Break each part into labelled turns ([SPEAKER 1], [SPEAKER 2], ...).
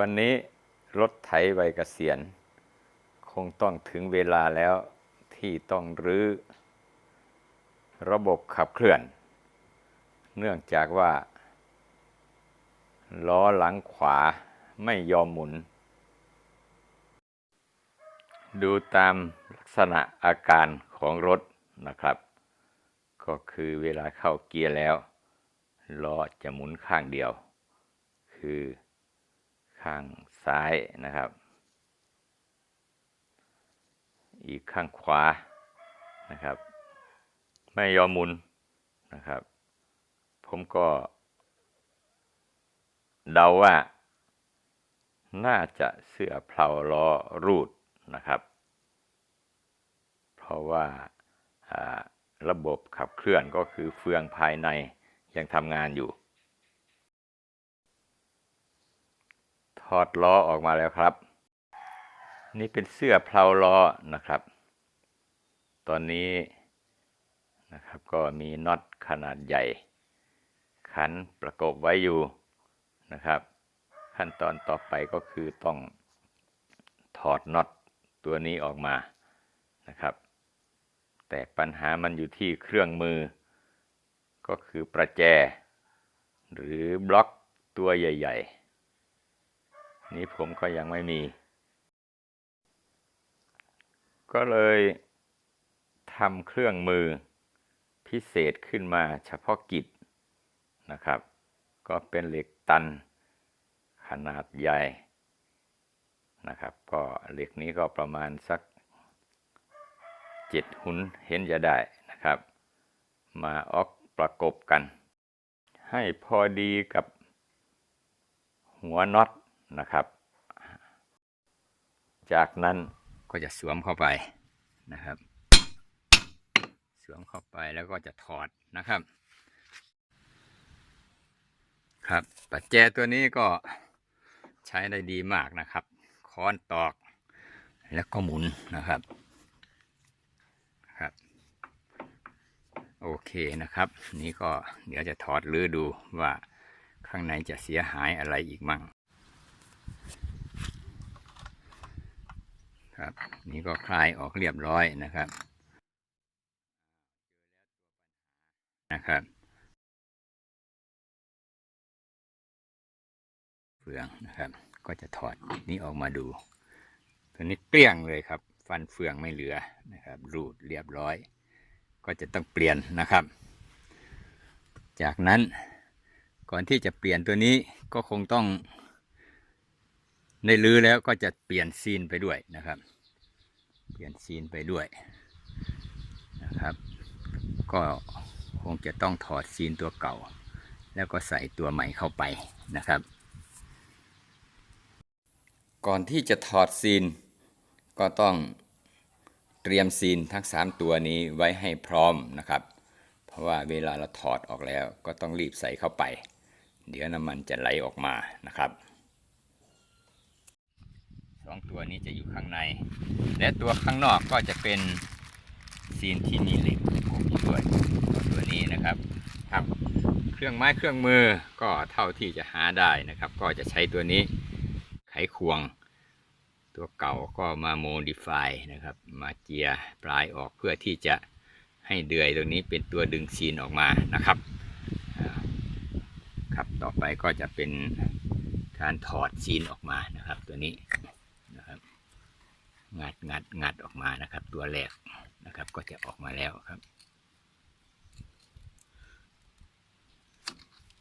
[SPEAKER 1] วันนี้รถไถใบกเกษียณ คงต้องถึงเวลาแล้วที่ต้องรื้อ ระบบขับเคลื่อน เนื่องจากว่า ล้อหลังขวาไม่ยอมหมุน ดูตามลักษณะอาการของรถนะครับ ก็คือเวลาเข้าเกียร์แล้วล้อจะหมุนข้างเดียว คือ ข้างซ้ายนะครับ อีกข้างขวานะครับ ไม่ยอมมุนนะครับ ผมก็เดาว่า น่าจะเสื้อเพลาล้อรูดนะครับ เพราะว่าอ่าระบบขับเคลื่อนก็คือเฟืองภายในยังทำงานอยู่ ถอดล้อออกมาแล้วครับ นี่เป็นเสื้อเพลาล้อนะครับ ตอนนี้นะครับก็มีน็อตขนาดใหญ่ ขันประกบไว้อยู่นะครับ ขั้นตอนต่อไปก็คือต้องถอดน็อตตัวนี้ออกมานะครับ แต่ปัญหามันอยู่ที่เครื่องมือ ก็คือประแจ หรือบล็อกตัวใหญ่ ๆ นี้ผมก็ยังไม่มี ก็เลยทำเครื่องมือพิเศษขึ้นมาเฉพาะกิจนะครับ ก็เป็นเหล็กตันขนาดใหญ่นะครับ ก็เหล็กนี้ก็ประมาณสักเจ็ดหุนเห็นจะได้นะครับ มาออกประกบกัน ให้พอดีกับหัวน็อต นะครับ จากนั้นก็จะสวมเข้าไปนะครับ สวมเข้าไปแล้วก็จะถอดนะครับ ครับปัจแจตัวนี้ก็ใช้ได้ดีมากนะครับ ค้อนตอกแล้วก็หมุนนะครับครับ โอเคนะครับ นี่ก็เดี๋ยวจะถอดลือดูว่าข้างในจะเสียหายอะไรอีกมั่ง ครับ นี่ก็คลายออกเรียบร้อยนะครับ นะครับเฟืองนะครับ ก็จะถอดนี้ออกมาดูตัวนี้เกลี้ยงเลยครับ ฟันเฟืองไม่เหลือนะครับ รูดเรียบร้อย ก็จะต้องเปลี่ยนนะครับ จากนั้นก่อนที่จะเปลี่ยนตัวนี้ก็คงต้อง ในรื้อแล้วก็จะเปลี่ยนซีนไปด้วยนะครับ เปลี่ยนซีนไปด้วยนะครับ ก็คงจะต้องถอดซีนตัวเก่า แล้วก็ใส่ตัวใหม่เข้าไปนะครับ ก่อนที่จะถอดซีน ก็ต้องเตรียมซีนทั้ง 3 ตัวนี้ไว้ให้พร้อมนะครับ เพราะว่าเวลาเราถอดออกแล้วก็ต้องรีบใส่เข้าไป เดี๋ยวน้ำมันจะไหลออกมานะครับ สองตัวนี้จะอยู่ข้างใน และตัวข้างนอกก็จะเป็นซีนที่มีเหล็กผูกอยู่ด้วยตัวนี้นะครับครับ เครื่องไม้เครื่องมือก็เท่าที่จะหาได้นะครับ ก็จะใช้ตัวนี้ไขควง ตัวเก่าก็มาโมดิฟายนะครับ มาเจียปลายออกเพื่อที่จะให้เดือยตรงนี้เป็นตัวดึงซีนออกมานะครับครับต่อไปก็จะเป็นการถอดซีนออกมานะครับ ตัวนี้ งัดงัดงัดออกมานะครับ ตัวแรกนะครับ ก็จะออกมาแล้วครับ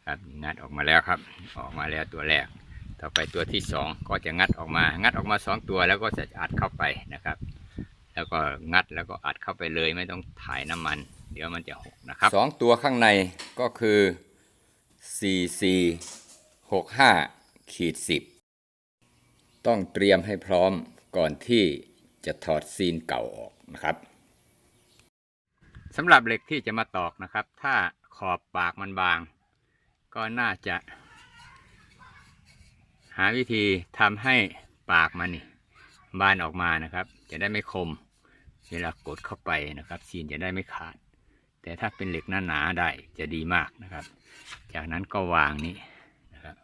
[SPEAKER 1] ครับงัดออกมาแล้วครับ ออกมาแล้วตัวแรก ต่อไปตัวที่สองก็จะงัดออกมา งัดออกมาสองตัวแล้วก็จะอัดเข้าไปนะครับ แล้วก็งัดแล้วก็อัดเข้าไปเลยไม่ต้องถ่ายน้ำมัน เดี๋ยวมันจะหกนะครับสองตัวข้างในก็คือ4 4 6 5ขีด10ต้องเตรียมให้พร้อม ก่อนที่จะถอดซีนเก่าออกนะครับสำหรับเหล็กที่จะมาตอกนะครับ ถ้าขอบปากมันบาง ก็น่าจะ หาวิธีทำให้ปากมันนี่บานออกมานะครับ จะได้ไม่คม เวลากดเข้าไปนะครับซีนจะได้ไม่ขาด แต่ถ้าเป็นเหล็กหนาๆได้จะดีมากนะครับ จากนั้นก็วางนี้นะครับ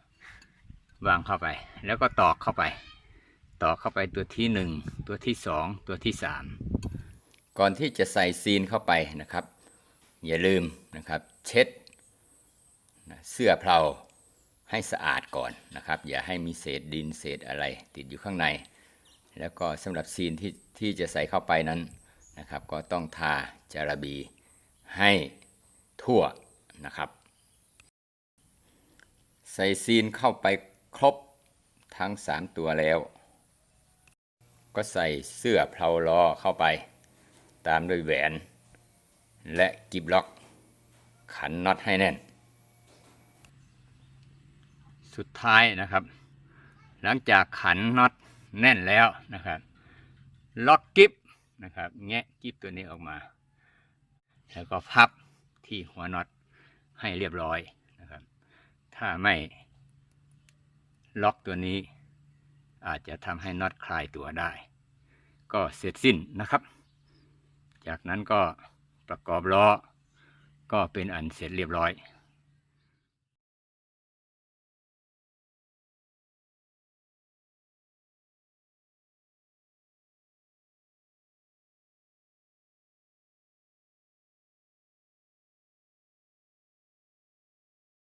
[SPEAKER 1] วางเข้าไปแล้วก็ตอกเข้าไป ตอเข้าไปตัวที่หนึ่งตัวที่สองตัวที่สามก่อนที่จะใส่ซีนเข้าไปนะครับ อย่าลืมนะครับ เช็ดเสื้อเพลาให้สะอาดก่อนนะครับ อย่าให้มีเศษดินเศษอะไรติดอยู่ข้างใน แล้วก็สำหรับซีนที่ที่จะใส่เข้าไปนั้นนะครับ ก็ต้องทาจาระบีให้ทั่วนะครับ ใส่ซีนเข้าไปครบทั้ง 3 ตัวแล้ว ก็ใส่เสื้อเพลาล้อเข้าไป ตามด้วยแหวน และกิบล็อก ขันน็อตให้แน่น สุดท้ายนะครับ หลังจากขันน็อตแน่นแล้วนะครับ ล็อกกิบนะครับ แงะกิบตัวนี้ออกมา แล้วก็พับที่หัวน็อตให้เรียบร้อยนะครับ ถ้าไม่ล็อกตัวนี้ อาจจะทำให้น็อตคลายตัวได้ ก็เสร็จสิ้นนะครับ จากนั้นก็ประกอบล้อก็เป็นอันเสร็จเรียบร้อย